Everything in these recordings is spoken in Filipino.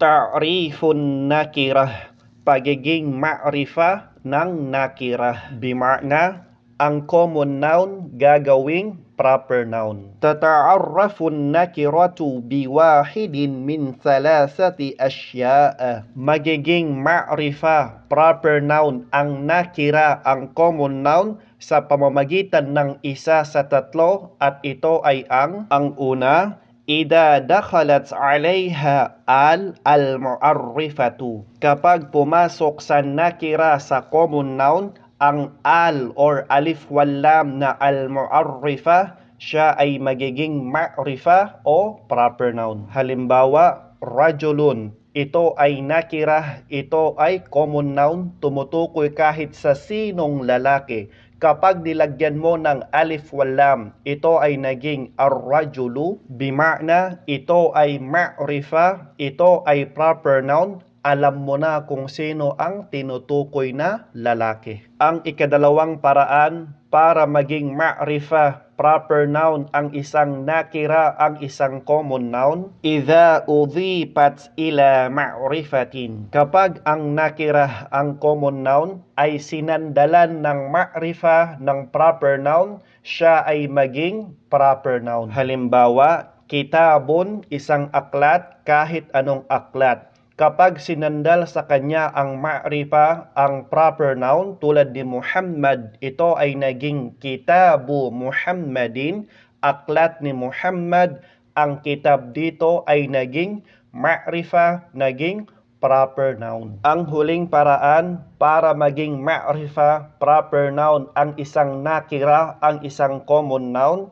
Ta'rifun nakirah. Pagiging ma'rifa ng nakirah. Bimakna, ang common noun gagawing proper noun. Tata'arrafun nakiratu biwahidin min thalathati asya'a. Magiging ma'rifa, proper noun, ang nakira, ang common noun, sa pamamagitan ng isa sa tatlo at ito ay ang ang una Ida dakhalat alayha al al-mu'arrifatu. Kapag pumasok sa nakira sa common noun, ang al or alif wal lam na al-mu'arrifa, siya ay magiging ma'rifa o proper noun. Halimbawa, rajulun. Ito ay nakira, ito ay common noun, tumutukoy kahit sa sinong lalaki. Kapag nilagyan mo ng alif wal lam, ito ay naging ar-rajulu, bima'na, ito ay ma'rifa, ito ay proper noun, alam mo na kung sino ang tinutukoy na lalaki. Ang ikadalawang paraan para maging ma'rifa, proper noun ang isang nakira, ang isang common noun, idha udhipat ila ma'rifatin. Kapag ang nakira, ang common noun, ay sinandalan ng ma'rifa, ng proper noun, siya ay maging proper noun. Halimbawa, kitabun, isang aklat, kahit anong aklat kapag sinandal sa kanya ang ma'rifa, ang proper noun tulad ni Muhammad, ito ay naging kitabu Muhammadin, aklat ni Muhammad, ang kitab dito ay naging ma'rifa, naging proper noun. Ang huling paraan para maging ma'rifa, proper noun, ang isang nakira, ang isang common noun,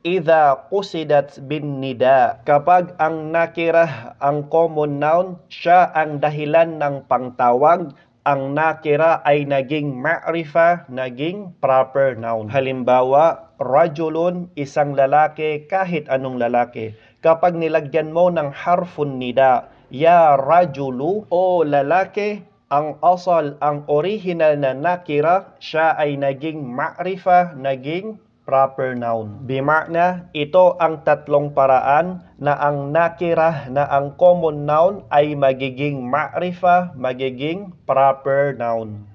Ida qusidat bin nida. Kapag ang nakira, ang common noun, siya ang dahilan ng pangtawag, ang nakira ay naging ma'rifa, naging proper noun. Halimbawa, rajulun, isang lalaki, kahit anong lalaki. Kapag nilagyan mo ng harfun nida, ya rajulu, o lalaki, ang asal, ang original na nakira, siya ay naging ma'rifa, naging proper noun. Bimakna, ito ang tatlong paraan na ang nakira na ang common noun ay magiging ma'rifa, magiging proper noun.